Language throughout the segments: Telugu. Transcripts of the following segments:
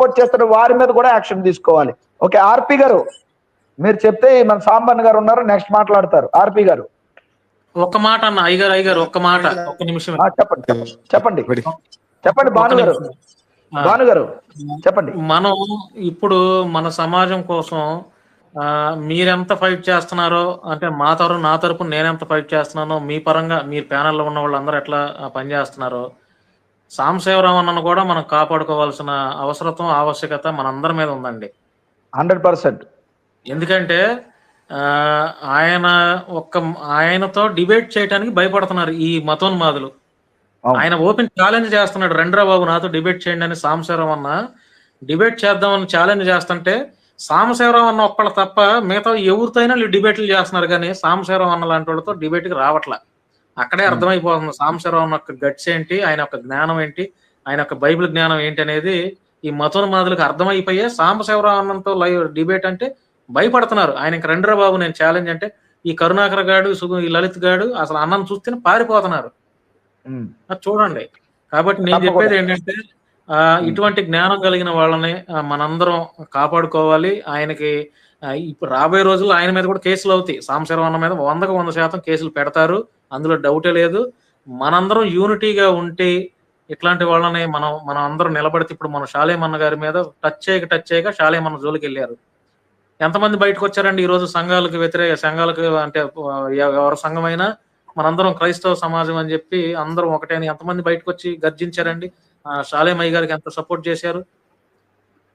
సపోర్ట్ చేస్తారో వారి మీద కూడా యాక్షన్ తీసుకోవాలి. ఓకే ఆర్పి గారు మీరు చెప్తే మన సాంబన్ గారు ఉన్నారు నెక్స్ట్ మాట్లాడతారు. ఆర్పి గారు. ఒక్క మాట అన్న అయ్యగారు అయ్యగారు ఒక్క మాట ఒక్క నిమిషం. చెప్పండి చెప్పండి. చెప్పండి భాను గారు. భాను గారు చెప్పండి. మనం ఇప్పుడు మన సమాజం కోసం మీరెంత ఫైట్ చేస్తున్నారో అంటే మా తరపు నా తరపు నేనెంత ఫైట్ చేస్తున్నానో మీ పరంగా మీ ప్యానెల్లో ఉన్న వాళ్ళందరూ ఎట్లా పనిచేస్తున్నారో సాంశివరావు అన్నను కూడా మనం కాపాడుకోవాల్సిన అవసరతం ఆవశ్యకత మనందరి మీద ఉందండి. Hundred percent. ఎందుకంటే ఆయన ఒక్క ఆయనతో డిబేట్ చేయడానికి భయపడుతున్నారు ఈ మతోన్మాదులు. ఆయన ఓపెన్ ఛాలెంజ్ చేస్తున్నాడు రండ్రా బాబు నాతో డిబేట్ చేయండి అని సాంబశివరావు అన్న డిబేట్ చేద్దామని ఛాలెంజ్ చేస్తుంటే సాంబశివరావు అన్న ఒక్కళ్ళు తప్ప మిగతా ఎవరితో అయినా డిబేట్లు చేస్తున్నారు కానీ సాంబశివరావు అన్న లాంటి వాళ్ళతో డిబేట్కి రావట్లా. అక్కడే అర్థమైపోతుంది. సాంబశివరావు అన్న యొక్క గట్స్ ఏంటి? ఆయన యొక్క జ్ఞానం ఏంటి? ఆయన యొక్క బైబిల్ జ్ఞానం ఏంటి అనేది ఈ మతోన్మాదులకు అర్థమైపోయే సాంబశివరావు అన్నంతో లైవ్ డిబేట్ అంటే భయపడుతున్నారు. ఆయన ఇంక రండ్రా బాబు నేను ఛాలెంజ్ అంటే ఈ కరుణాకర్ గాడు ఈ లలిత్ గాడు అసలు అన్నం చూస్తేనే పారిపోతున్నారు. చూడండి. కాబట్టి నేను. చెప్పేది ఏంటంటే ఆ, ఇటువంటి జ్ఞానం కలిగిన వాళ్ళని మనందరం కాపాడుకోవాలి. ఆయనకి ఇప్పుడు రాబోయే రోజుల్లో ఆయన మీద కూడా కేసులు అవుతాయి. సాంశరవన్న మీద వందకు వంద శాతం కేసులు పెడతారు. అందులో డౌటే లేదు. మనందరం యూనిటీగా ఉంటే ఇట్లాంటి వాళ్ళని మనం మనం అందరం నిలబడితే ఇప్పుడు మన షాలేమన్న గారి మీద టచ్ చేయక టచ్ చేయక షాలేమన్న జోలికి వెళ్ళారు. ఎంతమంది బయటకు వచ్చారండి ఈ రోజు సంఘాలకు వ్యతిరేక సంఘాలకు అంటే ఎవరి సంఘమైనా? మనందరం క్రైస్తవ సమాజం అని చెప్పి అందరం ఒకటే అని ఎంతమంది బయటకు వచ్చి గర్జించారండి? ఆ, షాలేమయ్య గారికి ఎంత సపోర్ట్ చేశారు?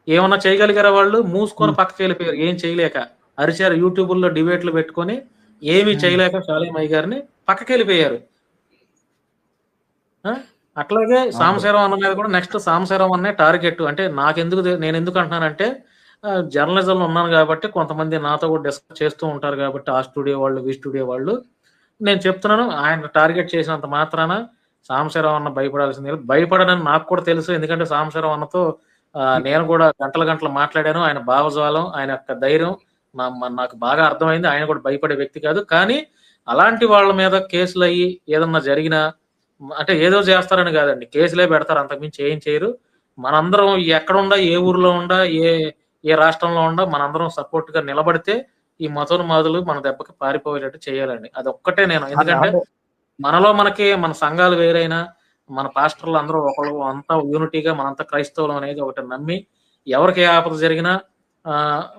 ఏమన్నా చేయగలిగారా వాళ్ళు? మూసుకొని పక్కకి వెళ్ళిపోయారు. ఏం చేయలేక. అరిచారు. యూట్యూబ్లో డిబేట్లు పెట్టుకొని ఏమీ చేయలేక షాలేమయ్య గారిని పక్కకి వెళ్ళిపోయారు? అట్లాగే సాంశీరం అన్న మీద కూడా నెక్స్ట్ సాంశీరం అన్నే టార్గెట్ అంటే నాకెందుకు నేను ఎందుకు అంటున్నానంటే జర్నలిజంలో ఉన్నాను కాబట్టి కొంతమంది నాతో కూడా డిస్కస్ చేస్తూ ఉంటారు కాబట్టి ఆ స్టూడియో వాళ్ళు ఈ స్టూడియో వాళ్ళు. నేను చెప్తున్నాను ఆయన టార్గెట్ చేసినంత మాత్రాన సాంశీరం అన్న భయపడాల్సింది. భయపడనని నాకు కూడా తెలుసు ఎందుకంటే సాంశీరం అన్నతో నేను కూడా గంటల గంటలు మాట్లాడాను. ఆయన భావజాలం ఆయన యొక్క ధైర్యం నాకు బాగా అర్థమైంది. ఆయన కూడా భయపడే వ్యక్తి కాదు. కానీ అలాంటి వాళ్ళ మీద కేసులు అయ్యి ఏదన్నా జరిగినా అంటే ఏదో చేస్తారని కాదండి. కేసులే పెడతారు. అంతకుమించి ఏం చేయరు. మనందరం ఎక్కడ ఉండా ఏ ఊర్లో ఉండా ఏ ఏ రాష్ట్రంలో ఉండా మనందరం సపోర్ట్గా నిలబడితే ఈ మతోన్మాదులు మన దెబ్బకి పారిపోయేటట్టు చేయాలండి. అది ఒక్కటే నేను. ఎందుకంటే మనలో మనకి మన సంఘాలు వేరైనా మన పాస్టర్లు అందరూ ఒకళ్ళు అంతా యూనిటీగా మనంతా క్రైస్తవులం అనేది ఒకటి నమ్మి ఎవరికి ఏ ఆపద జరిగినా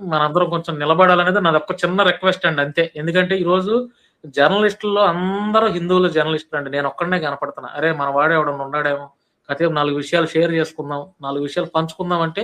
మనందరం కొంచెం నిలబడాలనేది నాది ఒక చిన్న రిక్వెస్ట్ అండి అంతే. ఎందుకంటే ఈ రోజు జర్నలిస్టుల్లో అందరూ హిందువులు జర్నలిస్టులు అండి. నేను ఒక్కడనే కనపడుతున్నా. అరే మన వాడు ఎవడన్నా ఉన్నాడేమో. కతే నాలుగు విషయాలు షేర్ చేసుకుందాం నాలుగు విషయాలు పంచుకుందాం అంటే